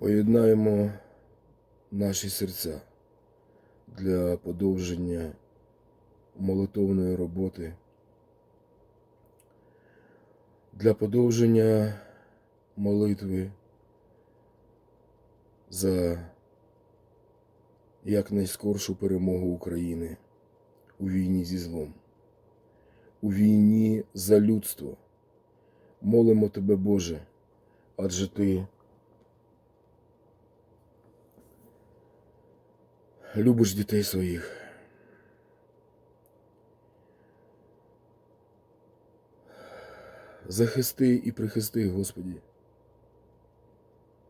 Поєднаємо наші серця для подовження молитовної роботи, для подовження молитви за якнайскоршу перемогу України у війні зі злом, у війні за людство. Молимо тебе, Боже, адже ти любиш дітей своїх. Захисти і прихисти, Господі,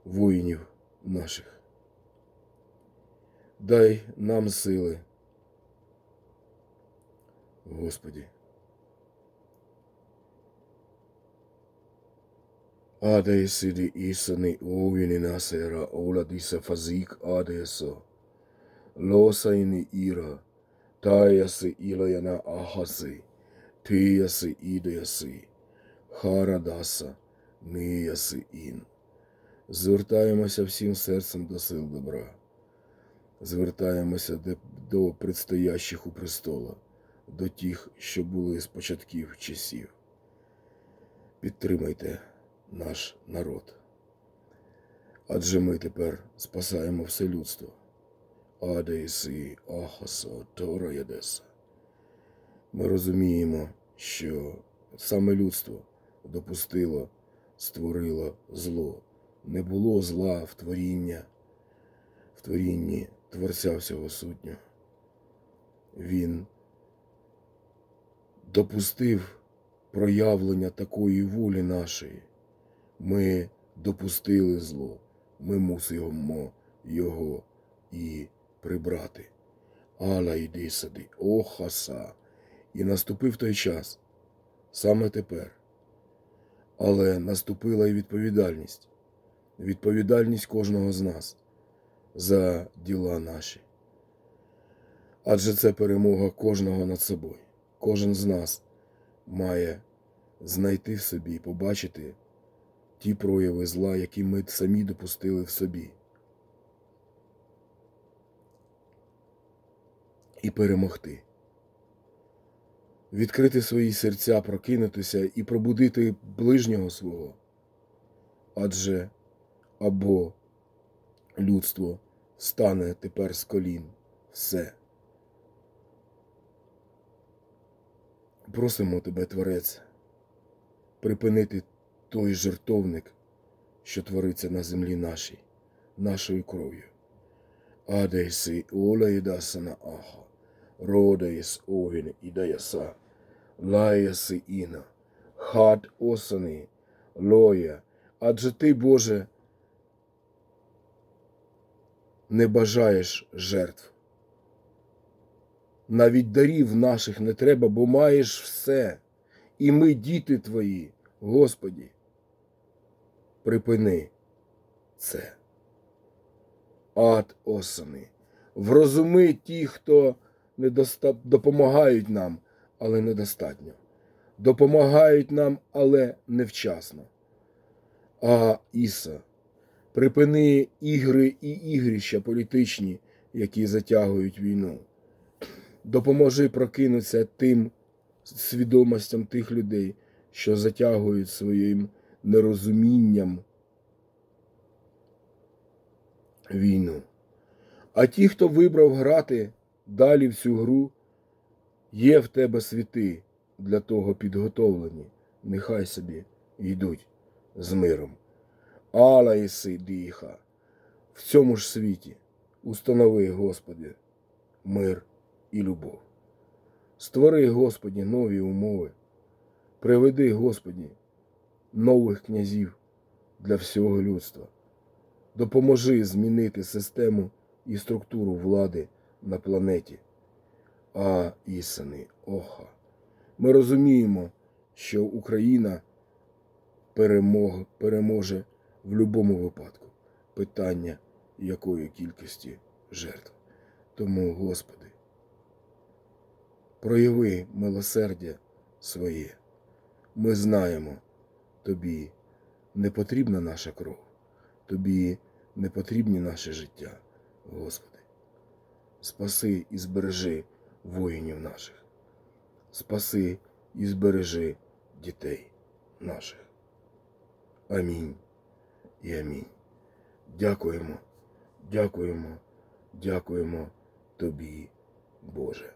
воїнів наших. Дай нам сили, Господі. Ade sidi isani ovini nasera ola disa fazik adeso. Losa ini ira. Tayasi ilayana ahasi. Tiyasi idеяси. Харадаса. Нияси ін. Звертаємося всім серцем до сил добра. Звертаємося до предстоящих у престола, до тих, що були з початків часів. Підтримайте наш народ. Адже ми тепер спасаємо все людство. Адеси, Ахаса, Тора Ядеса. Ми розуміємо, що саме людство допустило, створило зло. Не було зла в творіння, в творінні Творця всього сутнього. Він допустив проявлення такої волі нашої. Ми допустили зло, ми мусимо його і прибрати. Алла йди сади, о хаса. І наступив той час, саме тепер. Але наступила і відповідальність, відповідальність кожного з нас за діла наші. Адже це перемога кожного над собою. Кожен з нас має знайти в собі, побачити ті прояви зла, які ми самі допустили в собі. І перемогти. Відкрити свої серця, прокинутися і пробудити ближнього свого. Адже або людство стане тепер з колін все. Просимо тебе, Творець, припинити той жертовник, що твориться на землі нашій, нашою кров'ю. Адейси улаїдасана аха, родаїс овін ідаяса, лаяси іна, хат осани, лоя, адже ти, Боже, не бажаєш жертв. Навіть дарів наших не треба, бо маєш все. І ми, діти твої, Господі, припини це. Ад осани. Врозуми ті, хто недоста... допомагають нам, але недостатньо. Допомагають нам, але невчасно. А Іса, припини ігри і ігрища політичні, які затягують війну. Допоможи прокинутися тим свідомостям тих людей, що затягують своїм нерозумінням війну. А ті, хто вибрав грати далі в цю гру, є в тебе світи для того підготовлені. Нехай собі йдуть з миром. Алла іси діха, в цьому ж світі установи, Господи, мир і любов. Створи, Господі, нові умови, приведи, Господі, нових князів для всього людства. Допоможи змінити систему і структуру влади на планеті. А Ісани, Оха. Ми розуміємо, що Україна перемог, переможе в будь-якому випадку. Питання якої кількості жертв. Тому, Господи, прояви милосердя своє. Ми знаємо, тобі не потрібна наша кров, тобі не потрібні наше життя, Господи. Спаси і збережи воїнів наших. Спаси і збережи дітей наших. Амінь і амінь. Дякуємо, дякуємо, дякуємо Тобі, Боже.